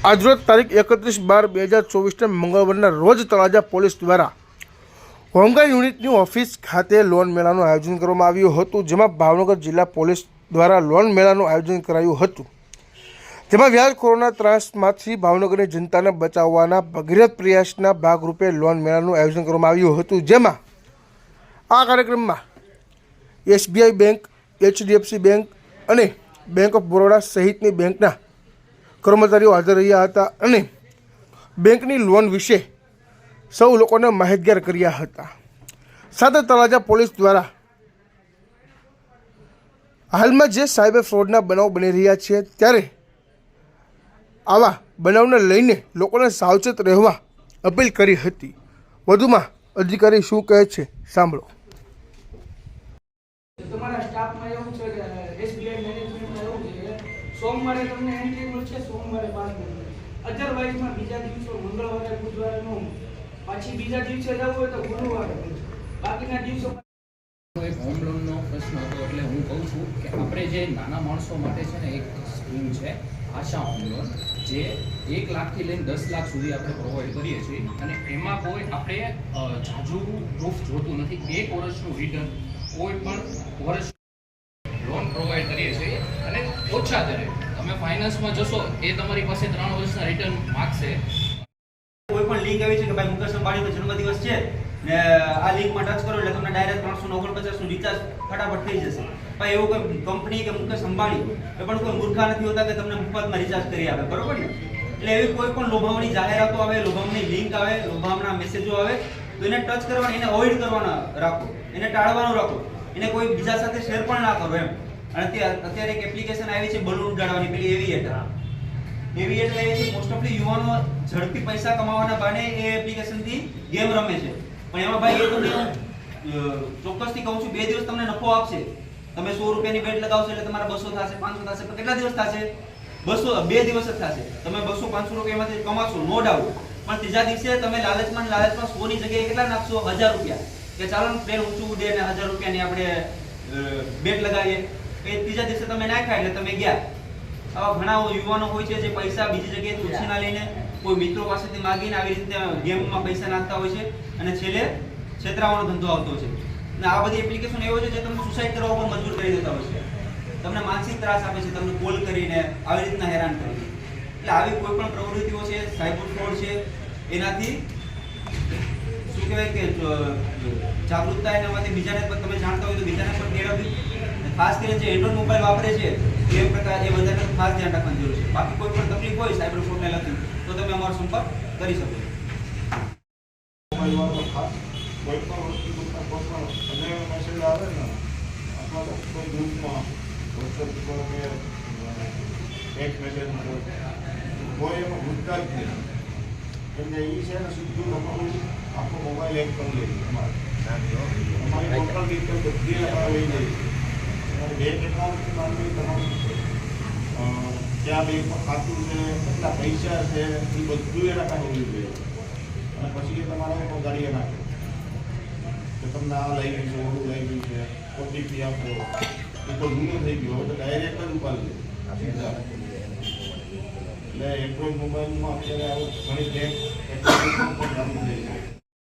આજરોજ તારીખ એકત્રીસ બાર બે હજાર ચોવીસના મંગળવારના રોજ તળાજા પોલીસ દ્વારા હોમગાર્ડ યુનિટની ઓફિસ ખાતે લોન મેળાનું આયોજન કરવામાં આવ્યું હતું, જેમાં ભાવનગર જિલ્લા પોલીસ દ્વારા લોન મેળાનું આયોજન કરાયું હતું. જેમાં વ્યાજખોરોના ત્રાસમાંથી ભાવનગરની જનતાને બચાવવાના ભગીરથ પ્રયાસના ભાગરૂપે લોન મેળાનું આયોજન કરવામાં આવ્યું હતું, જેમાં આ કાર્યક્રમમાં એસબીઆઈ બેંક, એચડીએફસી બેંક અને બેંક ઓફ બરોડા સહિતની બેંકના કર્મચારીઓ હાજર રહ્યા હતા અને બેંકની લોન વિશે સૌ લોકોને માહિતગાર કર્યા હતા. સાથે તળાજા પોલીસ દ્વારા હાલમાં જે સાયબર ફ્રોડના બનાવ બની રહ્યા છે, ત્યારે આવા બનાવને લઈને લોકોને સાવચેત રહેવા અપીલ કરી હતી. વધુમાં અધિકારી શું કહે છે, સાંભળો તમારા સ્ટાફમાં એવું છે કે એસબીઆઈ મેનેજમેન્ટમાં એવું છે કે સોમવારે તમને એન્ટ્રી મળશે, સોમવારે પાસ મળશે. અધરવાઇઝમાં બીજા દિવસો, મંગળવારે, બુધવારે નો. પછી બીજા દિવસે જવું હોય તો ગુરુવારે બાકીના દિવસો હોમ લોનનો પ્રશ્ન હતો, એટલે હું કહું છું કે આપણે જે નાના માણસો માટે છે ને, એક સ્કીમ છે, આશા હોમ લોન જે એક લાખથી લઈને દસ લાખ સુધી આપણે પ્રોવાઈડ કરીએ છીએ. અને એમાં કોઈ આપણે ઝાઝુ પ્રૂફ જોતું નથી. એક વર્ષનું રિટર્ન કોઈ પણ વર્ષ લોન પ્રોવાઈડ ઓછા દરે. તમે ફાઇનાન્સમાં જશો, એ તમારી પાસે ત્રણ વર્ષના રિટર્ન માગશે કોઈ પણ લિંક આવી છે કે ભાઈ મુકેશ અંબાણીનો જન્મદિવસ છે, ને આ લિંકમાં ટચ કરો એટલે તમને ડાયરેક્ટ ત્રણસો ઓગણપચાસનું રિચાર્જ ફટાફટ થઈ જશે. ભાઈ એવું કોઈ કંપની કે મુકેશ અંબાણી, એ પણ કોઈ મૂર્ખા નથી હોતા કે તમને મફતમાં રિચાર્જ કરી આપે. બરોબર ને? એટલે એવી કોઈ પણ લોભાવણી જાહેરાતો આવે લોભામણી લિંક આવે લોભામણા મેસેજો આવે, તો એને ટચ કરવાના, એને અવોઇડ કરવાના રાખો. એને ટાળવાનું રાખો. એને કોઈ બીજા સાથે શેર પણ ના કરો એમ. અને અત્યારે અત્યારે એક એપ્લિકેશન આવી છે બલૂન ઉડાડવાની પેલી એવિએટર એવિએટર એ છે મોસ્ટ ઓફલી યુવાનો ઝડપી પૈસા કમાવાના બહાને એ એપ્લિકેશનથી ગેમ રમે છે. પણ એમાં ભાઈ એ તમને અ, ચોક્કસથી કહું છું બે દિવસ તમને નફો આપશે. તમે સો રૂપિયાની બેટ લગાવશો એટલે તમારા બસો થશે પાંચસો થશે પણ કેટલા દિવસ થશે? બસો બે દિવસ જ થશે. તમે બસો પાંચસો રૂપિયામાંથી કમાશો નો ડાઉટ પણ ત્રીજા દિવસે તમે લાલચમાં લાલચમાં સોની જગ્યાએ કેટલા નાખશો? હજાર રૂપિયા. કે ચાલો ને પ્લેન ઊંચું ઉડે ને હજાર રૂપિયાની આપણે બેટ લગાવીએ. એ ત્રીજા દિવસે તમે નાખ્યા એટલે તમે ગયા. આવા ઘણા યુવાનો હોય છે જે પૈસા બીજી જગ્યાએથી ઉછીના લઈને કોઈ મિત્રો પાસેથી માગીને આવી રીતે ગેમમાં પૈસા નાખતા હોય છે અને છેલ્લે છેતરાવાનો ધંધો આવતો છે. અને આ બધી એપ્લિકેશન એવો છે જે તમને સુસાઇડ કરવા પર મજબૂર કરી દેતા હોય છે. તમને માનસિક ત્રાસ આપે છે તમને કોલ કરીને આવી રીતના હેરાન કરે છે. એટલે આવી કોઈ પણ પ્રવૃત્તિઓ છે સાયબર ફ્રોડ છે એનાથી શું કહેવાય કે જાગૃતતા એનામાંથી બીજાને પણ તમે જાણતા હોય તો બીજાને પણ કેળવવી. ખાસ કરીને જે એન્ડ્રોઇડ મોબાઈલ વાપરે છે એ પ્રકાર એ બધાને ખાસ ધ્યાન રાખવાની જરૂર છે. બાકી કોઈ પણ તકલીફ હોય સાયબર ફ્રોડને લગતી તો તમે અમારો સંપર્ક કરી શકો છો. મોબાઈલવાળો ખાસ. કોઈ પણ વસ્તુ કોઈ પણ મેસેજ આવે ને અથવા તો કોઈ ગ્રુપમાં વોટ્સએપ કે મેસેજ કોઈ એમાં ઘૂસતા જ નહીં. એટલે એ છે ને સીધું તમારું આખો મોબાઈલ એક કરી લે તમારે. અમારી ટોટલ ડિટેલ બધી અમારે લઈ જઈએ તમારે બે તમારું અ, ત્યાં બેંકમાં ખાતું છે કેટલા પૈસા છે એ બધું એના હોવું જોઈએ. અને પછી એ તમારે ઉપર ગાડીએ નાખે. કે તમને આ લઈ છે ઓલું લઈ છે ઓટીપી આપો. એ તો ગુનો થઈ ગયો તો ડાયરેક્ટ જ ઉપાડી એટલે એન્ડ્રોઈડ મોબાઈલમાં અત્યારે આવું ઘણી બેંક એપ્લિકેશન પણ ચાલુ થઈ છે.